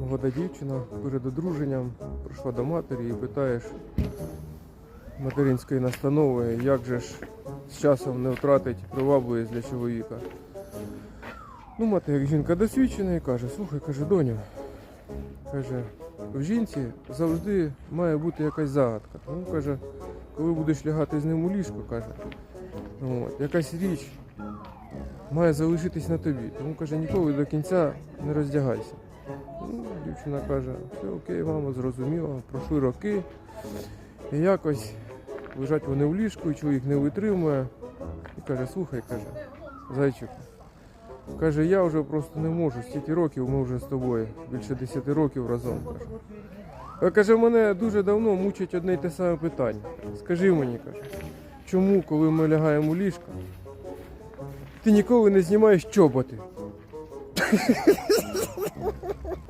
молода дівчина перед одруженням прийшла до матері і питаєш материнської настанови, як же ж з часом не втратить привабливість для чоловіка. Ну, мати, як жінка досвідчена, і каже, слухай, каже, доню, каже, в жінці завжди має бути якась загадка. Тому каже, коли будеш лягати з ним у ліжко, каже, от, якась річ має залишитись на тобі. Тому каже, ніколи до кінця не роздягайся. Ну, дівчина каже, все окей, мама, зрозуміла, пройшли роки. І якось лежать вони в ліжку, і чоловік не витримує. І каже, слухай, каже, зайчику. Каже, я вже просто не можу, стільки років ми вже з тобою, більше 10 років разом. Каже. Каже, мене дуже давно мучить одне й те саме питання. Скажи мені, каже, чому, коли ми лягаємо у ліжко, ти ніколи не знімаєш чоботи? Ha ha ha ha!